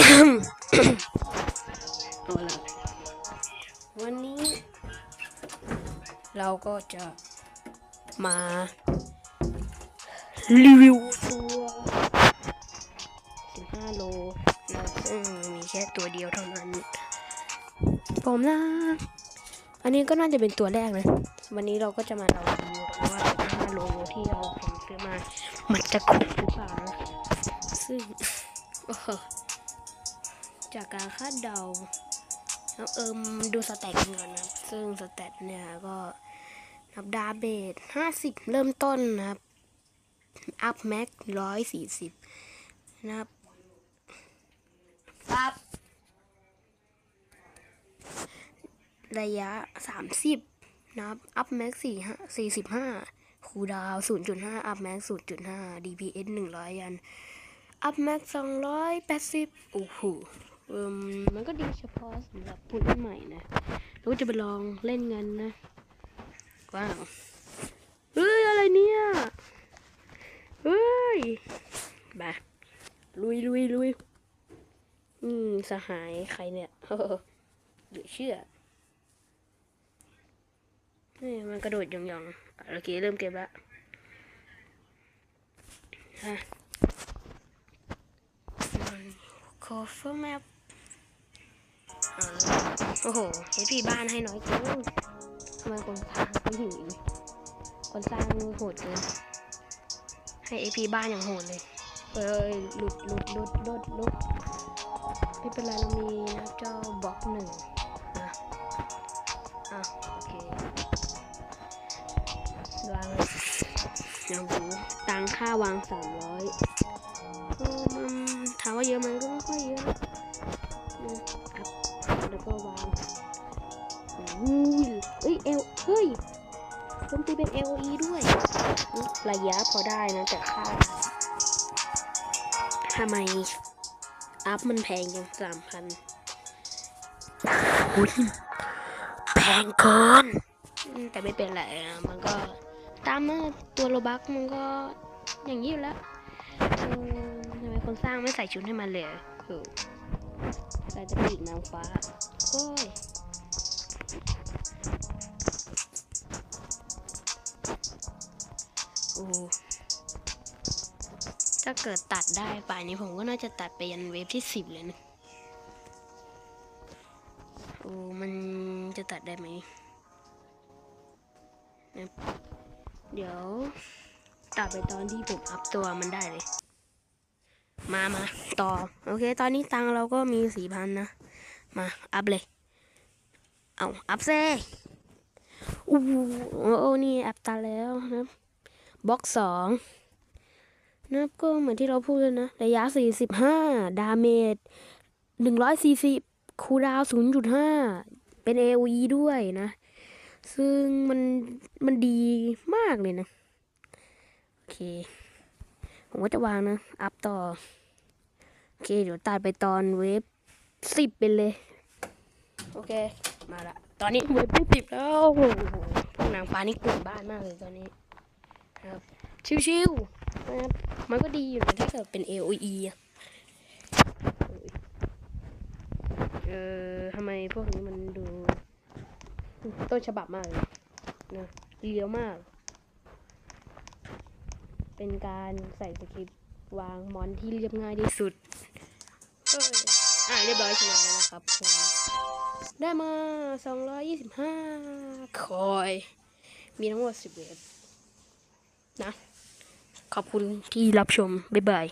เอาละวันนี้ เราก็จะมารีวิวตัว15โลนะซึ่งมีแค่ตัวเดียวเท่านั้น ผมนะ อันนี้ก็น่าจะเป็นตัวแรกเลยวันนี้เราก็จะมาเรารีวิวกันว่า15โลที่เราผมซื้อมา มันจะครบหรือเปล่านะซึ่ง จากการคาดเดาแล้วเอิมดูสแตทกันก่อนนะครับ ซึ่งสแตทเนี่ยก็นับดาเบสห้าสิบเริ่มต้นนะครับ อัพแม็กร้อยสี่สิบนะครับครับระยะสามสิบนะครับ อัพแม็กสี่ห้าสี่สิบห้าคูดาวศูนย์จุดห้าอัพแม็กศูนย์จุดห้า DPS หนึ่งร้อยยัน อัพแม็กสองร้อยแปดสิบโอ้โห มมันก็ดีเฉพาะสำหรับผู้เล่นใหม่นะเราก็จะไปลองเล่นกันนะว้าวเฮ้ยอะไรเนี่ยเฮ้ยมาลุยลุยลุยอืมสหายใครเนี่ยเหลือเชื่อนี่มันกระโดดยองๆโอเคเริ่มเกมละฮะโคเฟอร์แมป โอ้โหเฮปีบ้านให้น้อยเกินทำไมคนสร้างเขาหิวอย่างนี้คนสร้างโหดเกิน ให้เอพีบ้านอย่างโหดเลยเอ้ยหลุดหลุดหลุดหลุดหลุดไม่เป็นไรเรามีนะเจ้าบล็อกหนึ่งนะอะโอเควางยอย่างหูตังค่าวางสามร้อยมันถามว่าเยอะไหมก็ เป็น LE ด้วยอุ๊ยระยะพอได้นะแต่ค่าทำไม อัพมันแพงจังสามพันแพงเกินอืมแต่ไม่เป็นไรนะมันก็ตามมาตัวโลบักมันก็อย่างนี้อยู่แล้วเออทำไมคนสร้างไม่ใส่ชุดให้มันเลยอะโอ้ใส่แต่ปีกนางฟ้าโอ้ย อ้ถ้าเกิดตัดได้ป่านนี้ผมก็น่าจะตัดไปยันเวฟที่สิบเลยนะโอ้มันจะตัดได้ไหมนะเดี๋ยว ตัดไปตอนที่ผมอัพตัวมันได้เลย มามาต่อ โอเค ตอนนี้ตังเราก็มีสี่พันนะ มา อัพเลย เอาอัพเซ่อู้โอ้นี่อัพตาแล้วนะ บล็อกสองนะครับก็เหมือนที่เราพูดเลยนะ ระยะสี่สิบห้าดาเมจหนึ่งร้อยสี่สิบคูดาวศูนย์จุดห้าเป็น AOE ด้วยนะ ซึ่งมันมันดีมากเลยนะ โอเค ผมก็จะวางนะ อัพต่อ โอเค เดี๋ยวตัดไปตอนเวฟสิบไปเลย โอเค มาละ ตอนนี้เวฟที่สิบแล้ว พวกนางฟ้านี่กลุ่มบ้านมากเลยตอนนี้ ครับชิวๆนะครับมันก็ดีอยู่นะถ้าเกิดเป็น AOE อะเออทำไมพวกนี้มันดูต้นฉบับมากเลยนะเลี้ยวมาก เป็นการใส่สคริปต์วางมอนที่เรียบง่ายที่สุดเอ้ยอ่าเรียบร้อยชนะแล้วนะครับผมได้มา 225 คอย มีทั้งหมด10เวฟ นะ ขอบคุณที่รับชม บ๊ายบาย